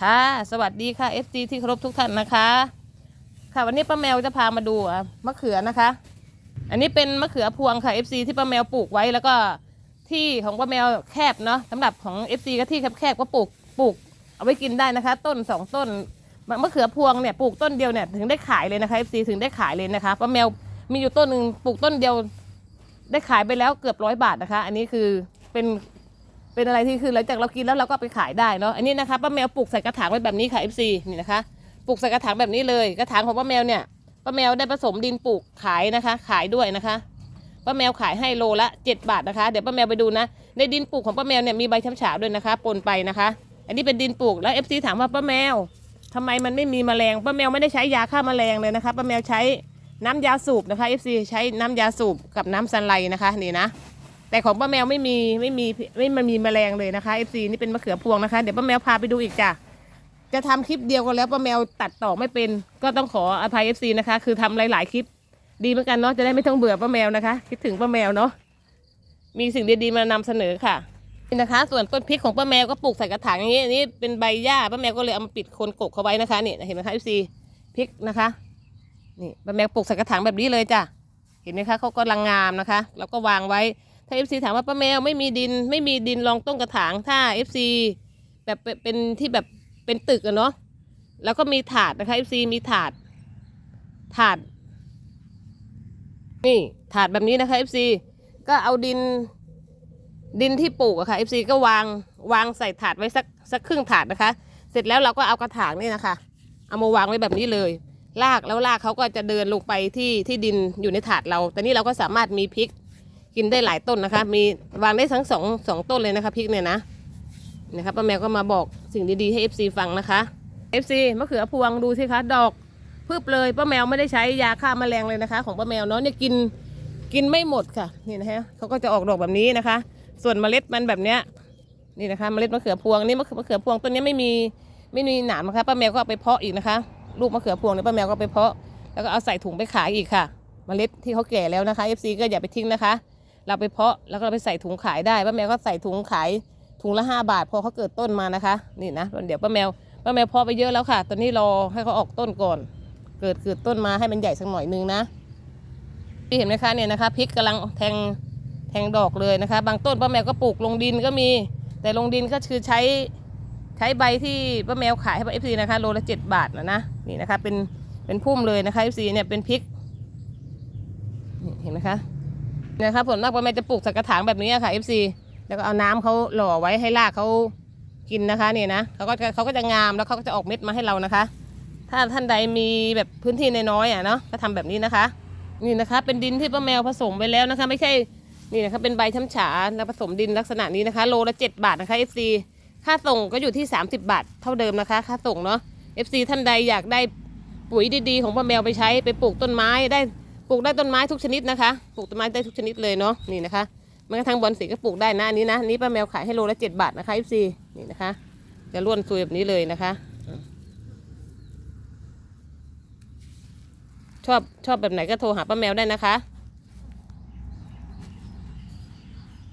ค่ะ สวัสดีค่ะ FG ที่เคารพทุกท่านนะคะ ค่ะวันนี้ป้าแมวจะพามาดูมะเขือนะคะ อันนี้เป็นมะเขือพวงค่ะ FC ที่ป้าแมวปลูกไว้แล้วก็ที่ของป้าแมวแคบเนาะสำหรับของ FC ก็ที่แคบๆก็ปลูกปลูกเอาไว้กินได้นะคะ ต้นสองต้นมะมะเขือพวงเนี่ยปลูกต้นเดียวเนี่ยถึงได้ขายเลยนะคะ FC ถึงได้ขายเลยนะคะป้าแมวมีอยู่ต้นหนึ่งปลูกต้นเดียว ได้ขายไปแล้วเกือบร้อยบาทนะคะ อันนี้คือเป็น เป็นอะไรที่คือหลังจากเรากินแล้วเราก็ไปขายได้เนาะอันนี้นะคะป้าแมวปลูกใส่กระถางไว้แบบนี้ค่ะ FC นี่นะคะปลูกใส่กระถางแบบนี้เลย กระถางของป้าแมวเนี่ยป้าแมวได้ผสมดินปลูกขายนะคะ ขายด้วยนะคะป้าแมวขายให้โลละ 7 บาทนะคะ เดี๋ยวป้าแมวไปดูนะ ในดินปลูกของป้าแมวเนี่ยมีใบช้ำฉาด้วยนะคะปนไปนะคะ อันนี้เป็นดินปลูกแล้ว FC ถามว่าป้าแมวทำไมมันไม่มีแมลงป้าแมวไม่ได้ใช้ยาฆ่าแมลงเลยนะคะป้าแมวใช้น้ำยาสูบนะคะ FC ใช้น้ำยาสูบกับน้ำซันไลนะคะนี่นะ แต่ของป้าแมวไม่มีไม่มีไม่มันมีแมลงเลยนะคะ FC นี่เป็นมะเขือพวงนะคะ เดี๋ยวป้าแมวพาไปดูอีกจ้ะจะทำคลิปเดียวกันแล้วป้าแมวตัดต่อไม่เป็น ก็ต้องขออภัย FC นะคะ คือทำหลาย ๆ คลิป ดีเหมือนกันเนาะจะได้ไม่ต้องเบื่อป้าแมวนะคะ คิดถึงป้าแมวเนาะมีสิ่งดีๆมานำเสนอค่ะนี่นะคะ ส่วนต้นพริกของป้าแมวก็ปลูกใส่กระถางอย่างนี้นนี้เป็นใบหญ้าป้าแมวก็เลยเอามาปิดโคนกกเขาไว้นะคะนี่เห็นไหมคะ FC พริกนะคะนี่ป้าแมวปลูกใส่กระถางแบบนี้เลยจ้ะเห็นไหมคะเขาก็ลังงามนะคะ แล้วก็วางไว้ ถ้า FC ถามว่าป้าแมวไม่มีดิน ไม่มีดินรองต้นกระถาง ถ้า FC แบบเป็นที่แบบเป็นตึกอะเนาะ แล้วก็มีถาดนะคะ FC มีถาด ถาด นี่ถาดแบบนี้นะคะ FC ก็เอาดิน ดินที่ปลูกอะค่ะ FC ก็วางวางใส่ถาดไว้สักสักครึ่งถาดนะคะ เสร็จแล้วเราก็เอากระถางนี่นะคะ เอามาวางไว้แบบนี้เลยลากแล้วลากเขาก็จะเดินลงไปที่ที่ดินอยู่ในถาดเรา แต่นี่เราก็สามารถมีพริก กินได้หลายต้นนะคะ มีวางได้ทั้งสองสองต้นเลยนะคะพริกเนี่ยนะนะครับป้าแมวก็มาบอกสิ่งดีๆให้ FC ฟังนะคะ FC มะเขือพวงดูสิคะดอกพึบเลยป้าแมวไม่ได้ใช้ยาฆ่าแมลงเลยนะคะ ของป้าแมวเนาะเนี่ยกินกินไม่หมดค่ะนี่นะฮะเขาก็จะออกดอกแบบนี้นะคะ ส่วนเมล็ดมันแบบเนี้ยนี่นะคะเมล็ดมะเขือพวงนี่มะเขือมะเขือพวงต้นนี้ไม่มีไม่มีหนามนะคะป้าแมวก็เอาไปเพาะอีกนะคะลูกมะเขือพวงเนี่ยป้าแมวก็ไปเพาะแล้วก็เอาใส่ถุงไปขายอีกค่ะ เมล็ดที่เขาแก่แล้วนะคะ FC ก็อย่าไปทิ้งนะคะ เราไปเพาะแล้วก็เราไปใส่ถุงขายได้ป้าแมวก็ใส่ถุงขายถุงละห้าบาท พอเขาเกิดต้นมานะคะนี่นะเดี๋ยวป้าแมวป้าแมวเพาะไปเยอะแล้วค่ะ ตอนนี้รอให้เขาออกต้นก่อน เกิดเกิดต้นมาให้มันใหญ่สักหน่อยนึงนะที่เห็นไหมคะเนี่ยนะคะพริกกำลังแทงแทงดอกเลยนะคะ บางต้นป้าแมวก็ปลูกลงดินก็มี แต่ลงดินก็คือใช้ใช้ใบที่ป้าแมวขายให้ป้าเอฟซีนะคะโลละเจ็ดบาทนะนะนี่นะคะเป็นเป็นพุ่มเลยนะคะเอฟซีเนี่ยเป็นพริกเห็นไหมคะ นะครับผลมากป้าแม่จะปลูกใส่กระถางแบบนี้ค่ะ FC แล้วก็เอาน้ำเขาหล่อไว้ให้รากเขากินนะคะนี่นะเขาก็จะเขาก็จะงามแล้วเขาก็จะออกเม็ดมาให้เรานะคะ ถ้าท่านใดมีแบบพื้นที่น้อยๆอะเนาะก็ทำแบบนี้นะคะ นี่นะคะ เป็นดินที่ป้าแมวผสมไปแล้วนะคะ ไม่ใช่นี่นะคะเป็นใบช้ำฉาแล้วผสมดินลักษณะนี้นะคะ โลละ7บาทนะคะ FC ค่าส่งก็อยู่ที่ 30 บาทเท่าเดิมนะคะ ค่าส่งเนาะ FC ท่านใดอยากได้ปุ๋ยดีๆ ของป้าแมวไปใช้ไปปลูกต้นไม้ได้ ปลูกได้ต้นไม้ทุกชนิดนะคะ ปลูกต้นไม้ได้ทุกชนิดเลยเนาะ นี่นะคะแม้กระทั่งบอลสีก็ปลูกได้นะอันนี้นะ นี่ป้าแมวขายให้โลละเจ็ดบาทนะคะ FC นี่นะคะ จะล้วนซุยแบบนี้เลยนะคะ ชอบชอบแบบไหนก็โทรหาป้าแมวได้นะคะ